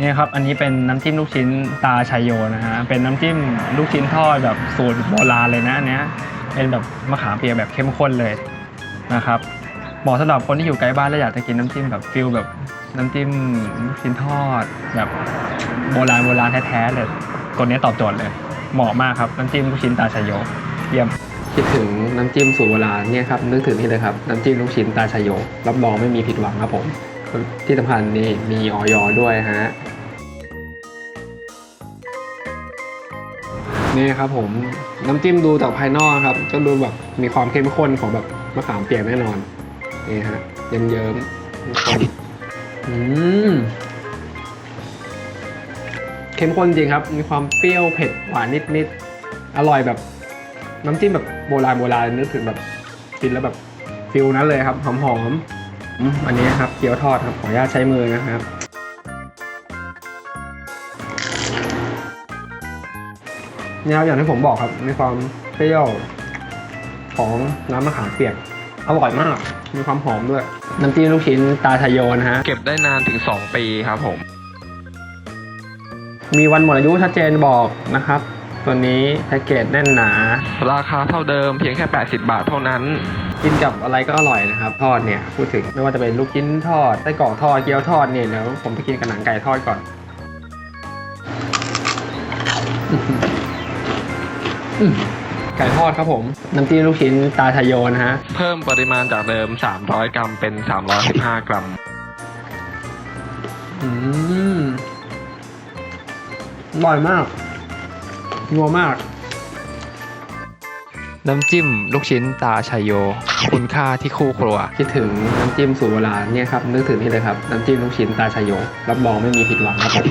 นี่ครับ อันนี้เป็นน้ำจิ้มลูกชิ้นตาชัยโยนะฮะ เป็นน้ำจิ้มลูกชิ้นทอดแบบสูตรโบราณเลยนะอันเนี้ย เป็นแบบมะขามเปียกแบบเข้มข้นเลยนะครับเหมาะสำหรับคนที่อยู่ไกลบ้านแล้วอยากจะกินน้ำจิ้มแบบฟิลแบบน้ำจิ้มลูกชิ้นทอด แบบโบราณโบราณแท้ๆเลยตัวนี้ตอบโจทย์เลย เหมาะมากครับน้ำจิ้มลูกชิ้นตาชัยโยเยี่ยมคิดถึงน้ำจิ้มสูตรโบราณเนี่ยครับนึกถึงนี่เลยครับน้ำจิ้มลูกชิ้นตาชัยโยรับรองไม่มีผิดหวังครับผม ที่สำคัญนี่มีออยด้วยฮะนี่ครับผมน้ำจิ้มดูจากภายนอกครับจะดูแบบมีความเข้มข้นของแบบมะขามเปียกแน่นอนนี่ฮะเยิ้มเยิ้มอืมเข้มข้นจริงครับ มีความเปรี้ยวเผ็ดหวานนิดๆอร่อยแบบ น้ำจิ้มแบบโบราณโบราณนึกถึงแบบกินแล้วแบบฟิลนั้นเลยครับหอมๆอืม อันนี้ครับเกี๊ยวทอดครับขออนุญาตใช้มือนะครับเนี่ยครับอย่างที่ผมบอกครับมีความเปรี้ยวของน้ำมะขามเปียกอร่อยมาก มีความหอมด้วย น้ำจิ้มลูกชิ้นตาชายโยนะฮะ เก็บได้นานถึง 2 ปีครับผม มีวันหมดอายุชัดเจนบอกนะครับ ตัวนี้แพ็กเกจแน่นหนา ราคาเท่าเดิมเพียงแค่ 80 บาทเท่านั้น กินกับอะไรก็อร่อยนะครับทอดเนี่ยพูดถึงไม่ว่าจะเป็นลูกชิ้นทอดไส้กรอกทอดเกี๊ยวทอดเนี่ยเดี๋ยวผมจะกินกับหนังไก่ทอดก่อนอื้อหืออื้อไก่ทอดครับผม น้ำจิ้มลูกชิ้นตาชายโยนะฮะ เพิ่มปริมาณจากเดิม 300 กรัมเป็น 315 กรัม อืมอร่อยมาก นัวมาก น้ำจิ้มลูกชิ้นตาชัยโย คุณค่าที่คู่ครัว คิดถึงน้ำจิ้มสูตรโบราณเนี่ยครับนึกถึงนี่เลยครับ น้ำจิ้มลูกชิ้นตาชายโย รับรองไม่มีผิดหวังครับผม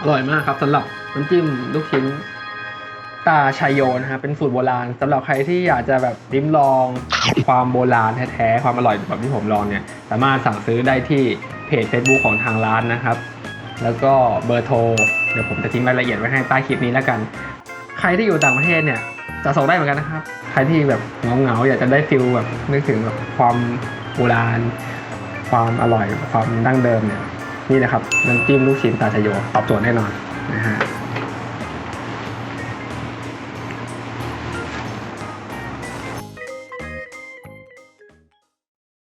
อร่อยมากครับสำหรับน้ำจิ้มลูกชิ้นตาชายโยนะฮะเป็นสูตรโบราณสำหรับใครที่อยากจะแบบลิ้มลองความโบราณแท้ๆความอร่อยแบบที่ผมลองเนี่ยสามารถสั่งซื้อได้ที่เพจ Facebook ของทางร้านนะครับ แล้วก็เบอร์โทร เดี๋ยวผมจะทิ้งรายละเอียดไว้ให้ใต้คลิปนี้แล้วกัน ใครที่อยู่ต่างประเทศเนี่ยจะส่งได้เหมือนกันนะครับ ใครที่แบบเหงาๆอยากจะได้ฟิลแบบนึกถึงแบบความโบราณ ความอร่อย ความดั้งเดิมเนี่ยนี่นะครับน้ำจิ้มลูกชิ้นตาชโยตอบโจทย์แน่นอนนะฮะ